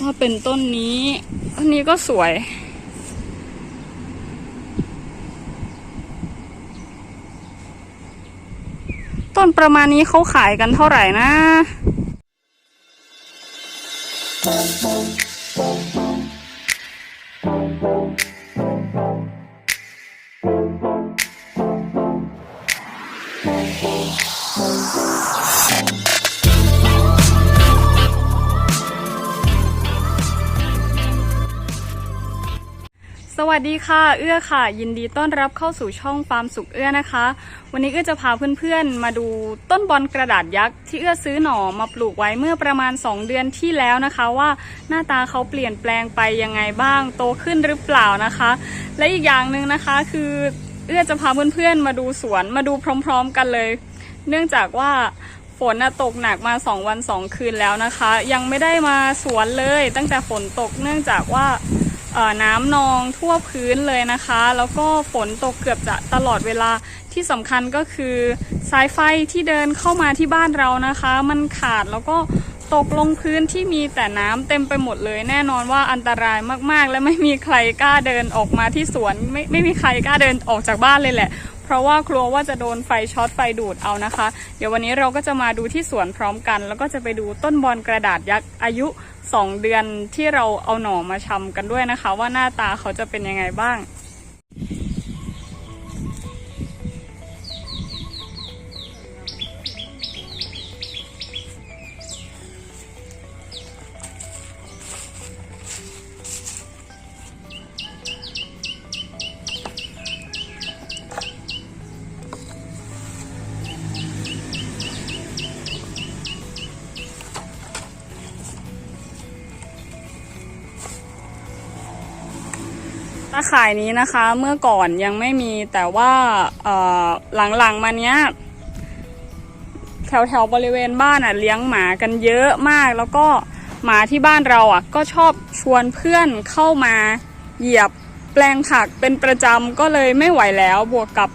ถ้าเป็นต้นนี้ ต้นนี้ก็สวย ต้นประมาณนี้เขาขายกันเท่าไหร่นะ สวัสดีค่ะ เอื้อค่ะ ยินดีต้อนรับเข้าสู่ช่องฟาร์มสุขเอื้อนะคะ วันนี้เอื้อจะพาเพื่อนๆ มาดูต้นบอลกระดาษยักษ์ที่เอื้อซื้อหน่อมาปลูกไว้เมื่อประมาณ 2 เดือนที่แล้วนะคะ ว่าหน้าตาเขาเปลี่ยนแปลงไปยังไงบ้าง โตขึ้นหรือเปล่านะคะ และอีกอย่างหนึ่งนะคะคือเอื้อจะพาเพื่อนๆ มาดูสวนมาดูพร้อม ๆ กันเลย เนื่องจากว่าฝนตกหนักมา 2 วัน 2 คืนแล้วนะคะ ยังไม่ได้มาสวนเลย ตั้งแต่ฝนตกเนื่องจากว่า น้ำนองทั่วพื้นเลยนะคะ แล้วก็ฝนตกเกือบจะตลอดเวลาที่สำคัญก็คือสายไฟที่เดินเข้ามาที่บ้านเรานะคะ มันขาดแล้วก็ตกลงพื้นที่มีแต่น้ำเต็มไปหมดเลย แน่นอนว่าอันตรายมากๆ และไม่มีใครกล้าเดินออกมาที่สวนไม่ไม่มีใครกล้าเดินออกจากบ้านเลยแหละ ราะว่ากลัวว่าจะโดนไฟช็อตไฟดูดเอานะคะ เดี๋ยววันนี้เราก็จะมาดูที่สวนพร้อมกัน แล้วก็จะไปดูต้นบอลกระดาษยักษ์อายุ 2 เดือนที่เราเอาหน่อมาชำกันด้วยนะคะ ว่าหน้าตาเขาจะเป็นยังไงบ้าง ตาข่ายนี้นะคะเมื่อก่อนยังไม่มีแต่ว่าหลังๆมาเนี้ยแถวแถวๆบริเวณบ้านอะเลี้ยงหมากันเยอะมาก แล้วก็หมาที่บ้านเราอะก็ชอบชวนเพื่อนเข้ามาเหยียบแปลงผักเป็นประจำก็เลยไม่ไหวแล้วบวกกับ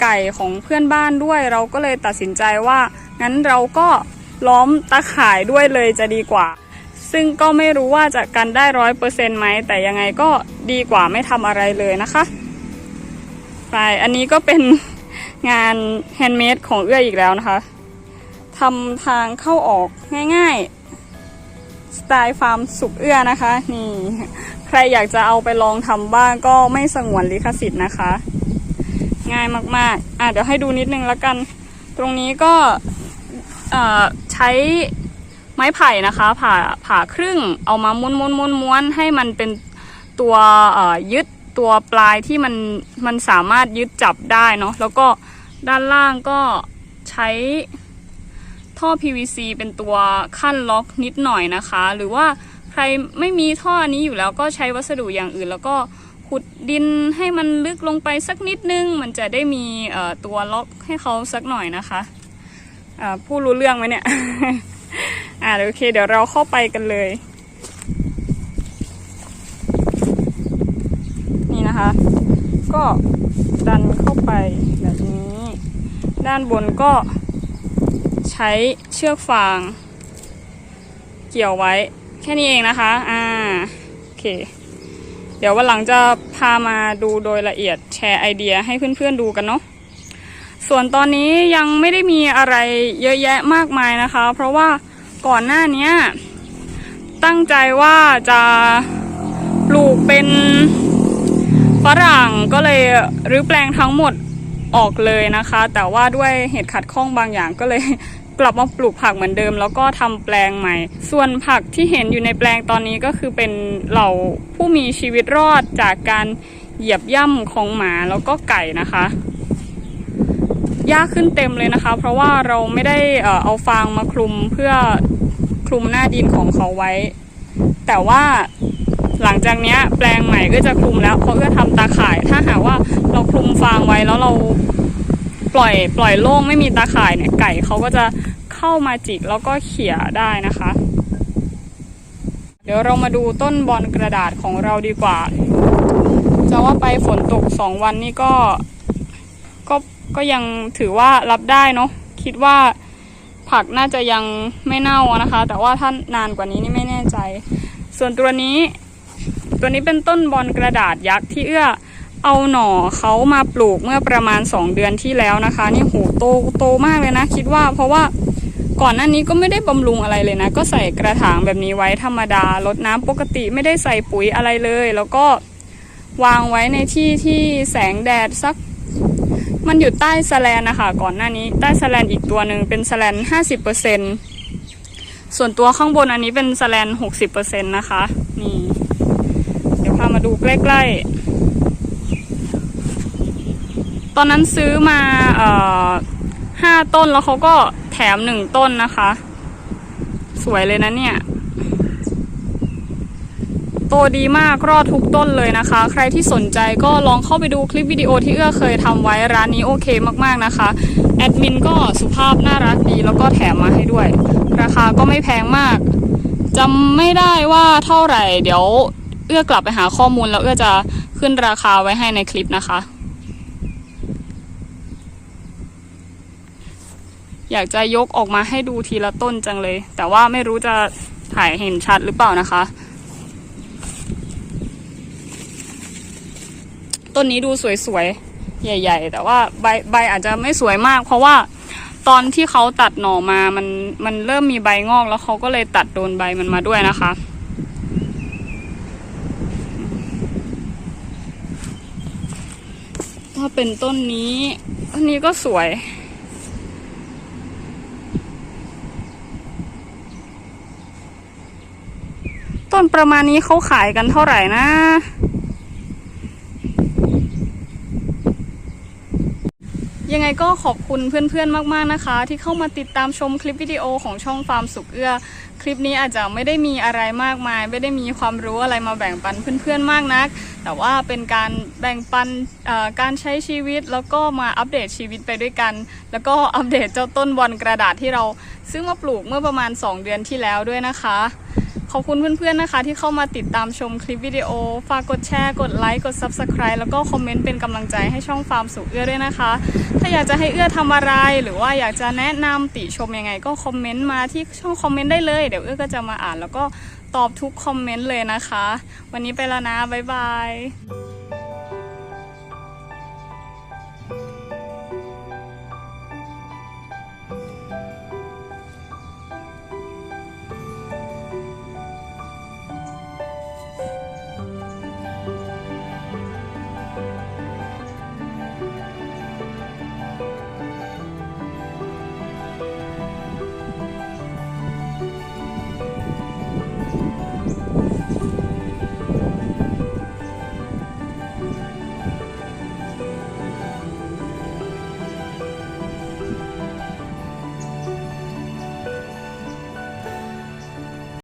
ไก่ของเพื่อนบ้านด้วย เราก็เลยตัดสินใจว่างั้นเราก็ล้อมตาข่ายด้วยเลยจะดีกว่า ซึ่งก็ไม่รู้ว่าจะกันได้ร้อยเปอร์เซ็นต์ไหมแต่ยังไงก็ดีกว่าไม่ทำอะไรเลยนะคะไปอันนี้ก็เป็นงานแฮนด์เมดของเอื้ออีกแล้วนะคะทำทางเข้าออกง่ายๆ สไตล์ฟาร์มสุกเอื้อนะคะ นี่ ใครอยากจะเอาไปลองทำบ้างก็ไม่สงวนลิขสิทธิ์นะคะ ง่ายมากๆ อะเดี๋ยวให้ดูนิดนึงแล้วกัน ตรงนี้ก็ใช้ ไม้ไผ่นะคะ ผ่าผ่าครึ่งเอามาม้วนม้วนม้วนม้วนให้มันเป็นตัวยึดตัวปลายที่มันมันสามารถยึดจับได้เนาะแล้วก็ด้านล่างก็ใช้ท่อ PVC เป็นตัวขั้นล็อกนิดหน่อยนะคะ หรือว่าใครไม่มีท่ออันนี้อยู่แล้วก็ใช้วัสดุอย่างอื่น แล้วก็ขุดดินให้มันลึกลงไปสักนิดนึง มันจะได้มีตัวล็อกให้เขาสักหน่อยนะคะผู้รู้เรื่องไหมเนี่ย อ่าโอเค เดี๋ยวเราเข้าไปกันเลย นี่นะคะ ก็ดันเข้าไปแบบนี้ ด้านบนก็ใช้เชือกฟาง เกี่ยวไว้ แค่นี้เองนะคะ อ่าโอเค เดี๋ยววันหลังจะพามาดูโดยละเอียดแชร์ไอเดียให้เพื่อนๆดูกันเนาะส่วนตอนนี้ยังไม่ได้มีอะไรเยอะแยะมากมายนะคะ เพราะว่า ก่อนหน้านี้ตั้งใจว่าจะปลูกเป็นฝรั่งก็เลยรื้อแปลงทั้งหมดออกเลยนะคะ แต่ว่าด้วยเหตุขัดข้องบางอย่างก็เลยกลับมาปลูกผักเหมือนเดิม แล้วก็ทำแปลงใหม่ ส่วนผักที่เห็นอยู่ในแปลงตอนนี้ก็คือเป็นเหล่าผู้มีชีวิตรอดจากการเหยียบย่ำของหมาแล้วก็ไก่นะคะ ยากขึ้นเต็มเลยนะคะ เพราะว่าเราไม่ได้เอาฟางมาคลุมเพื่อคลุมหน้าดินของเขาไว้ แต่ว่าหลังจากนี้แปลงใหม่ก็จะคลุมแล้วเพราะก็ทำตาข่าย ถ้าหากว่าเราคลุมฟางไว้แล้วเราปล่อยปล่อยโล่งไม่มีตาข่ายเนี่ยไก่เขาก็จะเข้ามาจิกแล้วก็เขี่ยได้นะคะ เดี๋ยวเรามาดูต้นบอลกระดาษของเราดีกว่า จะว่าไปฝนตกสองวันนี้ก็ ก็ยังถือว่ารับได้เนาะคิดว่าผักน่าจะยังไม่เน่านะคะ แต่ว่าถ้านานกว่านี้นี่ไม่แน่ใจ ส่วนตัวนี้ ตัวนี้เป็นต้นบอลกระดาษยักษ์ที่เอื้อเอาหน่อเขามาปลูกเมื่อประมาณ 2 เดือนที่แล้วนะคะ นี่โหโตโตมากเลยนะ คิดว่าเพราะว่าก่อนหน้านี้ก็ไม่ได้บำรุงอะไรเลยนะ ก็ใส่กระถางแบบนี้ไว้ธรรมดารดน้ำปกติไม่ได้ใส่ปุ๋ยอะไรเลย แล้วก็วางไว้ในที่ที่แสงแดดสัก มันอยู่ใต้สแลนนะคะก่อนหน้านี้ใต้สแลนอีกตัวหนึ่งเป็นสแลนห้าสิบเปอร์เซ็นส่วนตัวข้างบนอันนี้เป็นสแลนหกสิบเปอร์เซ็นนะคะนี่เดี๋ยวพามาดูใกล้ๆ ตอนนั้นซื้อมาเอ่อห้าต้นแล้วเขาก็แถมหนึ่งต้นนะคะ สวยเลยนะเนี่ย โตดีมากรอดทุกต้นเลยนะคะ ใครที่สนใจก็ลองเข้าไปดูคลิปวิดีโอที่เอื้อเคยทำไว้ร้านนี้โอเคมากๆนะคะแอดมินก็สุภาพน่ารักดีแล้วก็แถมมาให้ด้วย ราคาก็ไม่แพงมากจำไม่ได้ว่าเท่าไหร่ เดี๋ยวเอื้อกลับไปหาข้อมูลแล้วเอื้อจะขึ้นราคาไว้ให้ในคลิปนะคะ อยากจะยกออกมาให้ดูทีละต้นจังเลย แต่ว่าไม่รู้จะถ่ายเห็นชัดหรือเปล่านะคะ ต้นนี้ดูสวยๆ ใหญ่ ๆ แต่ว่าใบใบอาจจะไม่สวยมาก เพราะว่าตอนที่เขาตัดหน่อมามันมันเริ่มมีใบงอก แล้วเขาก็เลยตัดโดนใบมันมาด้วยนะคะ ถ้าเป็นต้นนี้ต้นนี้ก็สวยต้นประมาณนี้เขาขายกันเท่าไหร่นะ ยังไงก็ขอบคุณเพื่อนๆมากๆนะคะ ที่เข้ามาติดตามชมคลิปวิดีโอของช่องฟาร์มสุขเอื้อ คลิปนี้อาจจะไม่ได้มีอะไรมากมาย ไม่ได้มีความรู้อะไรมาแบ่งปันเพื่อนๆมากนัก แต่ว่าเป็นการแบ่งปันการใช้ชีวิต แล้วก็มาอัปเดตชีวิตไปด้วยกัน แล้วก็อัปเดตเจ้าต้นบอลกระดาษที่เราซื้อมาปลูกเมื่อประมาณ 2 เดือนที่แล้วด้วยนะคะ ขอบคุณเพื่อนๆนะคะ ที่เข้ามาติดตามชมคลิปวิดีโอ ฝากกดแชร์ กดไลค์กด Subscribe แล้วก็คอมเมนต์เป็นกำลังใจให้ช่องฟาร์มสุเอื้อด้วยนะคะ ถ้าอยากจะให้เอื้อทำอะไร หรือว่าอยากจะแนะนำติชมยังไง ก็คอมเมนต์มาที่ช่องคอมเมนต์ได้เลยเดี๋ยวเอื้อก็จะมาอ่าน แล้วก็ตอบทุกคอมเมนต์เลยนะคะ วันนี้ไปแล้วนะบ๊ายบาย